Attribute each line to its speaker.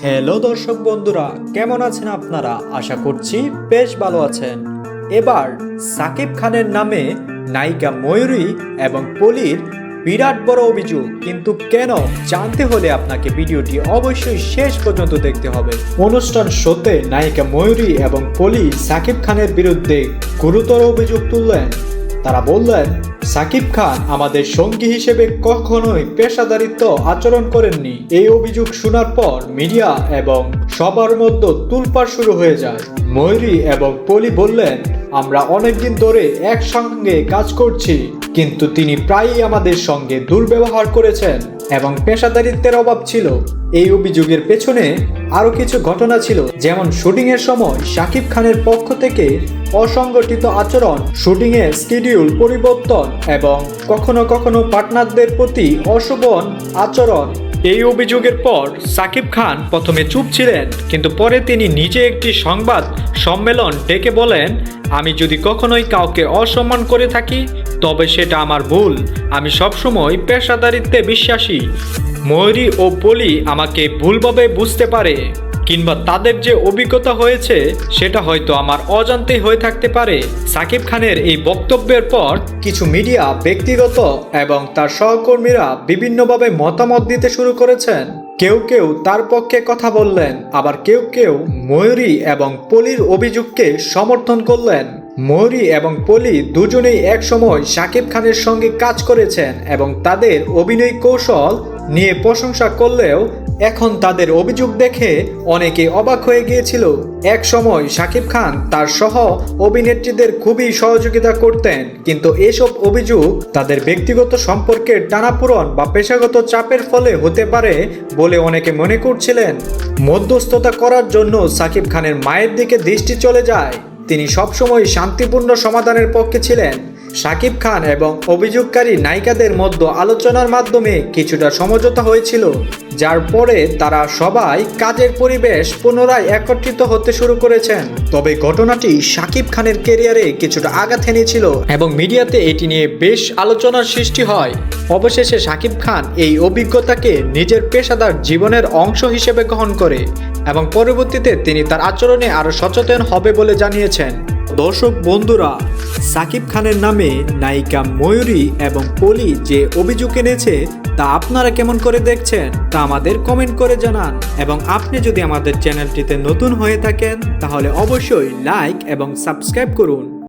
Speaker 1: Hello দর্শক বন্ধুরা, কেমন আছেন আপনারা? আশা করছি বেশ ভালো আছেন। এবার সাকিব খানের নামে নায়িকা ময়ূরী এবং পলির বিরাট বড় অভিযোগ। কিন্তু কেন জানতে হলে আপনাকে ভিডিওটি অবশ্যই শেষ পর্যন্ত দেখতে হবে। অনুষ্ঠান শোতে নায়িকা ময়ূরী এবং পলি সাকিব খানের বিরুদ্ধে গুরুতর অভিযোগ তুললেন। তারা বললেন সাকিব খান আমাদের সঙ্গী হিসেবে কখনোই পেশাদারিত্ব আচরণ করেননি। এই অভিযোগ শোনার পর মিডিয়া এবং সবার মধ্যে তুলপাড় শুরু হয়ে যায়। ময়ূরী এবং পলি বললেন, আমরা অনেকদিন ধরে একসঙ্গে কাজ করছি, কিন্তু তিনি প্রায়ই আমাদের সঙ্গে দুর্ব্যবহার করেছেন এবং পেশাদারিত্বের অভাব ছিল। এই অভিযোগের পেছনে আরও কিছু ঘটনা ছিল, যেমন শুটিংয়ের সময় শাকিব খানের পক্ষ থেকে অসংগঠিত আচরণ শুটিং এর শিডিউল পরিবর্তন এবং কখনো কখনো পার্টনারদের প্রতি অশোভন আচরণ। এই অভিযোগের পর সাকিব খান প্রথমে চুপ ছিলেন, কিন্তু পরে তিনি নিজে একটি সংবাদ সম্মেলন ডেকে বলেন, আমি যদি কখনোই কাউকে অসম্মান করে থাকি, তবে সেটা আমার ভুল। আমি সবসময় পেশাদারিত্বে বিশ্বাসী। ময়ূরী ও পলি আমাকে ভুলভাবে বুঝতে পারে। কিংবা তাদের যে অভিজ্ঞতা হয়েছে, সেটা হয়তো আমার অজান্তেই হয়ে থাকতে পারে। সাকিব খানের এই বক্তব্যের পর কিছু মিডিয়া ব্যক্তিগত এবং তার সহকর্মীরা বিভিন্নভাবে মতামত দিতে শুরু করেছেন। কেউ কেউ তার পক্ষে কথা বললেন, আবার কেউ কেউ ময়ূরী এবং পলির অভিযোগকে সমর্থন করলেন। ময়ূরী এবং পলি দুজনেই একসময় শাকিব খানের সঙ্গে কাজ করেছেন এবং তাদের অভিনয় কৌশল নিয়ে প্রশংসা করলেও এখন তাদের অভিযোগ দেখে অনেকে অবাক হয়ে গিয়েছিল। এক সময় শাকিব খান তার সহ অভিনেত্রীদের খুবই সহযোগিতা করতেন, কিন্তু এসব অভিযোগ তাদের ব্যক্তিগত সম্পর্কের টানাপূরণ বা পেশাগত চাপের ফলে হতে পারে বলে অনেকে মনে করছিলেন। মধ্যস্থতা করার জন্য শাকিব খানের মায়ের দিকে দৃষ্টি চলে যায়। তিনি সবসময় শান্তিপূর্ণ সমাধানের পক্ষে ছিলেন। শাকিব খান এবং অভিযোগকারী নায়িকাদের মধ্যে আলোচনার মাধ্যমে কিছুটা সমঝোতা হয়েছিল, যার পরে তারা সবাই কাজের পরিবেশ পুনরায় একত্রিত হতে শুরু করেছেন। তবে ঘটনাটি শাকিব খানের কেরিয়ারে কিছুটা আঘাত এনেছিল এবং মিডিয়াতে এটি নিয়ে বেশ আলোচনার সৃষ্টি হয়। অবশেষে শাকিব খান এই অভিজ্ঞতাকে নিজের পেশাদার জীবনের অংশ হিসেবে গ্রহণ করে এবং পরবর্তীতে তিনি তার আচরণে আরও সচেতন হবে বলে জানিয়েছেন। দর্শক বন্ধুরা সাকিব খানের নামে নায়িকা ময়ূরী এবং পলি যে অভিযোগ এনেছে, তা আপনারা কেমন করে দেখছেন, তা আমাদের কমেন্ট করে জানান। এবং আপনি যদি আমাদের চ্যানেলটিতে নতুন হয়ে থাকেন, তাহলে অবশ্যই লাইক এবং সাবস্ক্রাইব করুন।